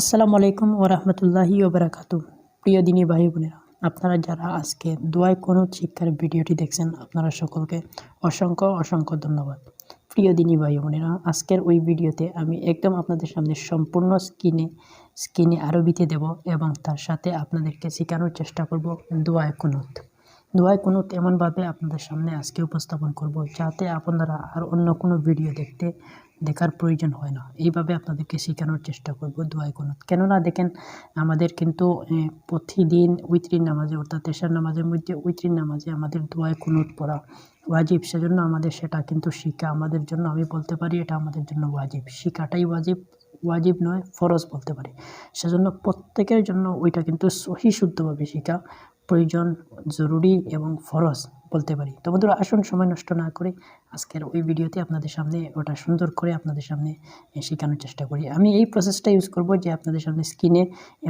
আসসালামু আলাইকুম ওরহমতুল্লাহি ওবরাকাতু প্রিয় দিনী ভাই বোনেরা, আপনারা যারা আজকে দোয়ায় কোনো শিক্ষার ভিডিওটি দেখছেন, আপনারা সকলকে অসংখ্য অসংখ্য ধন্যবাদ। প্রিয় দিনী ভাই বোনেরা, আজকের ওই ভিডিওতে আমি একদম আপনাদের সামনে সম্পূর্ণ স্ক্রিনে স্ক্রিনে আরবিতে দেব এবং তার সাথে আপনাদেরকে শেখানোর চেষ্টা করব দোয়ায় কুনুত। দোয়ায় কুনুত এমনভাবে আপনাদের সামনে আজকে উপস্থাপন করব, যাতে আপনারা আর অন্য কোনো ভিডিও দেখতে দেখার প্রয়োজন হয় না। এইভাবে আপনাদেরকে শেখানোর চেষ্টা করব দোয়াই কুনুত কেননা দেখেন, আমাদের কিন্তু প্রতিদিন উইত্রির নামাজে, অর্থাৎ তেসার নামাজের মধ্যে উইত্রির নামাজে আমাদের দোয়ায় কুনুত পড়া ওয়াজিব, সেজন্য আমাদের সেটা কিন্তু শিখা আমাদের জন্য আমি বলতে পারি, এটা আমাদের জন্য ওয়াজিব। শিখাটাই ওয়াজিব ওয়াজিব নয়, ফরজ বলতে পারি। সেজন্য প্রত্যেকের জন্য ওইটা কিন্তু সহি, শুদ্ধভাবে শিখা প্রয়োজন জরুরি এবং ফরজ বলতে পারি। তো বন্ধুরা, আসুন সময় নষ্ট না করে আজকের ওই ভিডিওতে আপনাদের সামনে, ওটা সুন্দর করে আপনাদের সামনে শেখানোর চেষ্টা করি। আমি এই প্রসেসটা ইউজ করব যে আপনাদের সামনে স্কিনে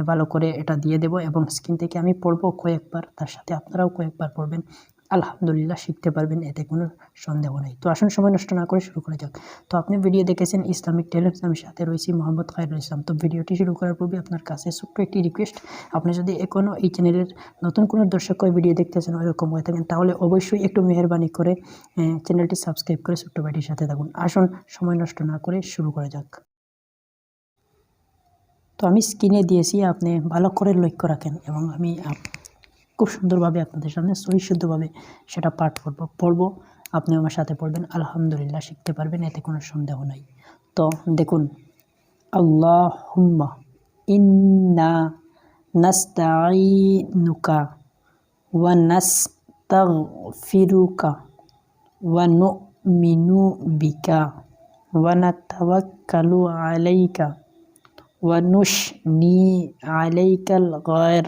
ভালো করে এটা দিয়ে দেব এবং স্কিন থেকে আমি পড়ব কয়েকবার, তার সাথে আপনারাও কয়েকবার পড়বেন। আলহামদুলিল্লাহ শিখতে পারবেন, এতে কোনো সন্দেহ নেই। তো আসুন সময় নষ্ট না করে শুরু করা যাক। তো আপনি ভিডিও দেখেছেন ইসলামিক টেলিভিশন, আমি সাথে রয়েছি মোহাম্মদ খায়রুল ইসলাম। তো ভিডিওটি শুরু করার পূর্বে আপনার কাছে ছোট্ট একটি রিকোয়েস্ট আপনি যদি এখনও এই চ্যানেলের নতুন কোনো দর্শক ভিডিও দেখতেছেন ওইরকম হয়ে থাকেন, তাহলে অবশ্যই একটু মেহরবানি করে চ্যানেলটি সাবস্ক্রাইব করে ছোট্ট ভাইটির সাথে থাকুন। আসুন সময় নষ্ট না করে শুরু করা যাক। তো আমি স্ক্রিনে দিয়েছি, আপনি ভালো করে লক্ষ্য রাখেন এবং আমি খুব সুন্দরভাবে আপনাদের সামনে সহি শুদ্ধভাবে সেটা পাঠ করব, পড়ব। আপনি আমার সাথে পড়বেন, আলহামদুলিল্লাহ শিখতে পারবেন, এতে কোনো সন্দেহ নাই। তো দেখুন আল্লাহ হুম্মা ইন্না নাস্তাইনুকা ওয়া নাস্তাগফিরুকা ওয়া নুমিনু বিকা ওয়া নাতাওয়াক্কালু আলাইকা ওয়া নুশনি আলাইকাল গায়র।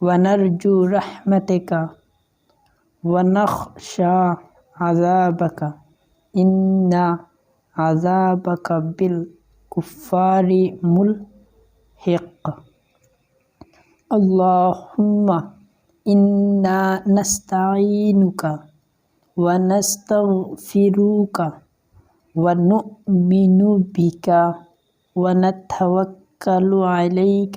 ونرجو رحمتك ونخشى عذابك. إن عذابك بالكفار ملحق. اللهم إنا نستعينك ونستغفرك ونؤمن بك ونتوكل عليك.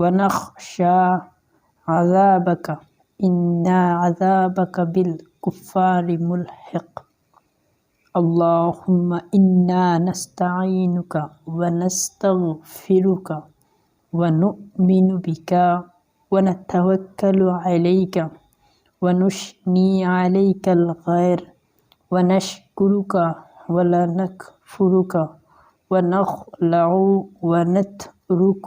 ونخشى عذابك. إن عذابك بالكفار ملحق. اللهم إنا نستعينك ونستغفرك ونؤمن بك ونتوكل عليك ونشني عليك الخير ونشكرك ولا نكفرك ونخلع ونترك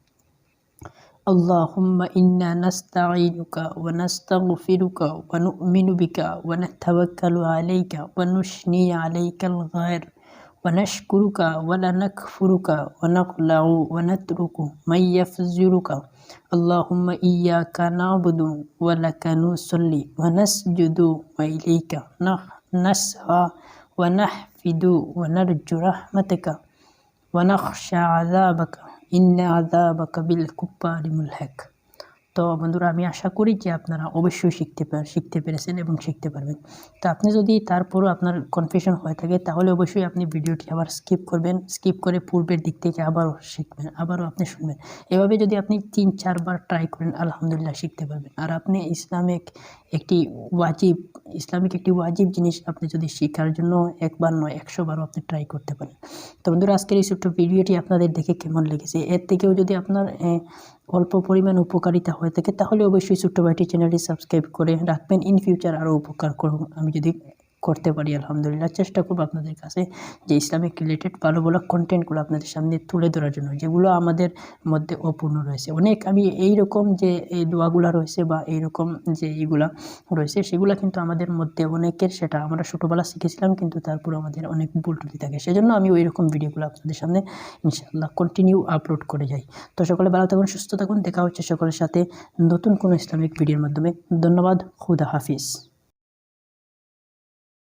اللهم إنا نستعينك ونستغفرك ونؤمن بك ونتوكل عليك ونشني عليك الغير ونشكرك ولا نكفرك ونخلع ونترك من يفزرك. اللهم إياك نعبد ولك نصلي ونسجد وإليك نسعى ونحفد ونرجو رحمتك ونخشى عذابك. إن عذابك بالكفار ملحق তো বন্ধুরা, আমি আশা করি যে আপনারা অবশ্যই শিখতে পার শিখতে পেরেছেন এবং শিখতে পারবেন। তো আপনি যদি তারপরও আপনার কনফিউশন হয়ে থাকে, তাহলে অবশ্যই আপনি ভিডিওটি আবার স্কিপ করবেন। স্কিপ করে পূর্বের দিক থেকে আবারও শিখবেন, আবারও আপনি শুনবেন। এভাবে যদি আপনি তিন, চারবার ট্রাই করেন, আলহামদুলিল্লাহ শিখতে পারবেন। আর আপনি ইসলামিক একটি ওয়াজিব, ইসলামিক একটি ওয়াজিব জিনিস আপনি যদি শেখার জন্য একবার নয়, একশো বারও আপনি ট্রাই করতে পারেন। তো বন্ধুরা, আজকের এই ছোট্ট ভিডিওটি আপনাদের দেখে কেমন লেগেছে? এর থেকেও যদি আপনার অল্প পরিমাণ উপকারিতা হয়ে থাকে, তাহলে অবশ্যই ছোট্ট ভাইটি চ্যানেলটি সাবস্ক্রাইব করে রাখবেন। ইন ফিউচার আরও উপকার করুন। আমি যদি করতে পারি, আলহামদুলিল্লাহ। চেষ্টা করব আপনাদের কাছে যে ইসলামিক রিলেটেড ভালো ভালো কন্টেন্টগুলো আপনাদের সামনে তুলে ধরার জন্য, যেগুলো আমাদের মধ্যে অপূর্ণ রয়েছে। অনেক আমি এই রকম যে এই দোয়াগুলো রয়েছে বা এই রকম যে এইগুলা রয়েছে, সেগুলো কিন্তু আমাদের মধ্যে অনেকের সেটা আমরা ছোটোবেলা শিখেছিলাম, কিন্তু তারপর আমাদের অনেক ভুল ত্রুটি থাকে। সেজন্য আমি ওই রকম ভিডিওগুলো আপনাদের সামনে ইনশাআল্লাহ কন্টিনিউ আপলোড করে যাই। তো সকলে ভালো থাকুন, সুস্থ থাকুন। দেখা হচ্ছে সকলের সাথে নতুন কোনো ইসলামিক ভিডিওর মাধ্যমে। ধন্যবাদ, খুদা হাফিজ।